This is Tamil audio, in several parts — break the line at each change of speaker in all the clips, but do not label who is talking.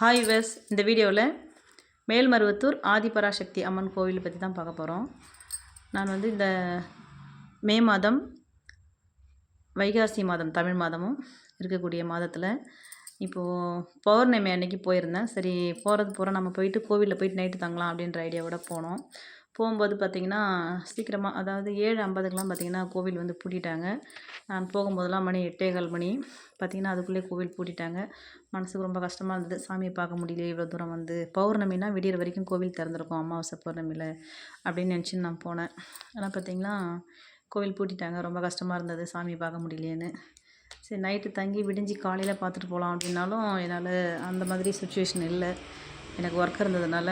ஹாய் வெஸ் இந்த வீடியோவில் மேல்மருவத்தூர் ஆதிபராசக்தி அம்மன் கோவில் பற்றி தான் பார்க்க போகிறோம் நான் வந்து இந்த மே மாதம் வைகாசி மாதம் தமிழ் மாதமும் இருக்கக்கூடிய மாதத்தில் இப்போது பௌர்ணமி அன்னைக்கு போயிருந்தேன். சரி போகிறது போகிறோம் நம்ம போயிட்டு கோவிலில் போயிட்டு நைட்டு தங்கலாம் அப்படின்ற ஐடியாவோட போனோம். போகும்போது பார்த்திங்கன்னா சீக்கிரமாக அதாவது ஏழு ஐம்பதுக்கெலாம் பார்த்திங்கன்னா கோவில் வந்து பூட்டிட்டாங்க. நான் போகும்போதெல்லாம் மணி எட்டேகால் மணி பார்த்திங்கன்னா அதுக்குள்ளே கோவில் பூட்டிட்டாங்க. மனசுக்கு ரொம்ப கஷ்டமாக இருந்தது. சாமியை பார்க்க முடியல இவ்வளோ தூரம் வந்து. பௌர்ணமினா விடியற வரைக்கும் கோவில் திறந்துருக்கும் அமாவாசை பௌர்ணமியில் அப்படின்னு நினச்சின்னு நான் போனேன். ஆனால் பார்த்திங்கன்னா கோவில் பூட்டிட்டாங்க. ரொம்ப கஷ்டமாக இருந்தது. சாமியை பார்க்க முடியலேன்னு சரி நைட்டு தங்கி விடிஞ்சு காலையில் பார்த்துட்டு போகலாம் அப்படின்னாலும் என்னால் அந்த மாதிரி சுச்சுவேஷன் இல்லை. எனக்கு ஒர்க் இருந்ததுனால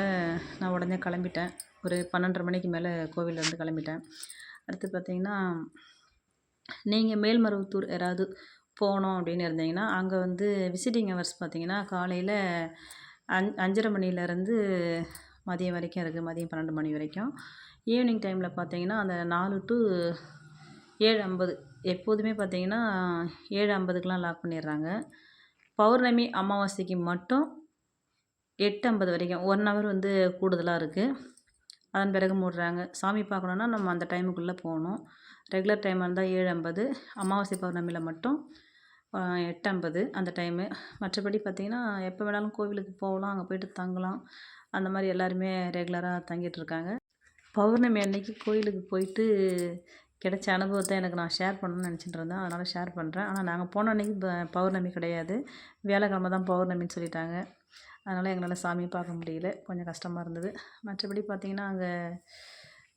நான் உடனே கிளம்பிட்டேன். ஒரு பன்னெண்டரை மணிக்கு மேலே கோவிலேருந்து கிளம்பிட்டேன். அடுத்து பார்த்திங்கன்னா நீங்கள் மேல்மருவத்தூர் யாராவது போனோம் அப்படின்னு இருந்தீங்கன்னா அங்கே வந்து விசிட்டிங் ஹவர்ஸ் பார்த்திங்கன்னா காலையில் அஞ் அஞ்சரை மணிலேருந்து மதியம் வரைக்கும் இருக்குது மதியம் பன்னெண்டு மணி வரைக்கும். ஈவினிங் டைமில் பார்த்தீங்கன்னா அந்த நாலு டு ஏழு ஐம்பது. எப்போதுமே பார்த்தீங்கன்னா ஏழு ஐம்பதுக்கெலாம் லாக் பண்ணிடுறாங்க. பௌர்ணமி அமாவாசைக்கு மட்டும் எட்டு ஐம்பது வரைக்கும். ஒன் ஹவர் வந்து கூடுதலாக இருக்குது அதன் பிறகு மூடுறாங்க. சாமி பார்க்கணுன்னா நம்ம அந்த டைமுக்குள்ளே போகணும். ரெகுலர் டைமாக இருந்தால் ஏழு ஐம்பது அமாவாசை பௌர்ணமியில் மட்டும் எட்டு ஐம்பது அந்த டைமு மற்றபடி பார்த்திங்கன்னா எப்போ வேணாலும் கோவிலுக்கு போகலாம் அங்கே போய்ட்டு தங்கலாம். அந்த மாதிரி எல்லாருமே ரெகுலராக தங்கிட்டுருக்காங்க பௌர்ணமி அன்னைக்கு கோயிலுக்கு போயிட்டு கிடைச்ச அனுபவத்தை எனக்கு நான் ஷேர் பண்ணணும்னு நினச்சிட்டு இருந்தேன் அதனால் ஷேர் பண்ணுறேன் ஆனால் நாங்கள் போன அன்றைக்கி பௌர்ணமி கிடையாது. வியாழக்கிழமை தான் பௌர்ணமின்னு சொல்லிட்டாங்க. அதனால் எங்களால் சாமியை பார்க்க முடியல. கொஞ்சம் கஷ்டமாக இருந்தது. மற்றபடி பார்த்திங்கன்னா அங்கே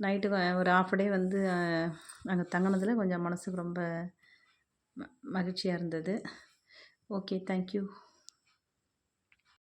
நைட்டு ஒரு ஆஃப் டே வந்து அங்கே தங்கினதில் கொஞ்சம் மனதுக்கு ரொம்ப மகிழ்ச்சியாக இருந்தது. Okay thank you